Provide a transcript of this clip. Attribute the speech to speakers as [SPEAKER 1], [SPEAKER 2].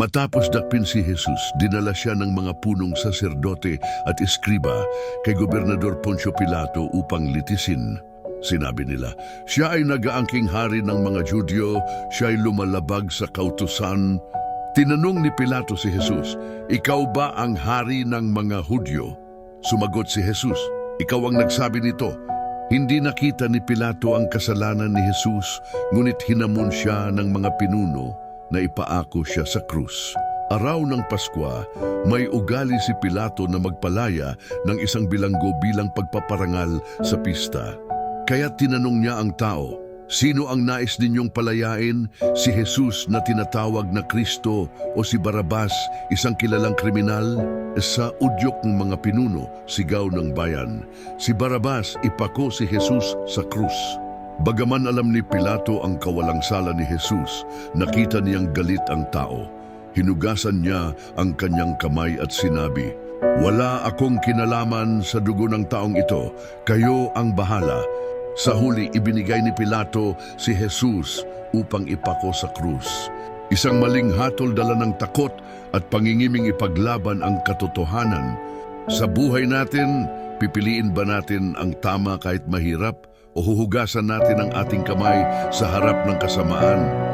[SPEAKER 1] Matapos dakpin si Jesus, dinala siya ng mga punong saserdote at eskriba kay Gobernador Poncio Pilato upang litisin. Sinabi nila, siya ay nagaangking hari ng mga Judyo, siya ay lumalabag sa kautusan. Tinanong ni Pilato si Jesus, Ikaw ba ang hari ng mga Hudyo? Sumagot si Jesus, Ikaw ang nagsabi nito. Hindi nakita ni Pilato ang kasalanan ni Jesus, ngunit hinamon siya ng mga pinuno na ipaako siya sa krus. Araw ng Paskwa, may ugali si Pilato na magpalaya ng isang bilanggo bilang pagpaparangal sa pista. Kaya tinanong niya ang tao, Sino ang nais ninyong palayain? Si Jesus na tinatawag na Kristo o si Barabas, isang kilalang kriminal? Sa udyok ng mga pinuno, sigaw ng bayan. Si Barabas, ipako si Jesus sa krus. Bagaman alam ni Pilato ang kawalang sala ni Jesus, nakita niyang galit ang tao. Hinugasan niya ang kanyang kamay at sinabi, Wala akong kinalaman sa dugo ng taong ito, kayo ang bahala. Sa huli, ibinigay ni Pilato si Jesus upang ipako sa krus. Isang maling hatol dala ng takot at pangingiming ipaglaban ang katotohanan. Sa buhay natin, pipiliin ba natin ang tama kahit mahirap o huhugasan natin ang ating kamay sa harap ng kasamaan?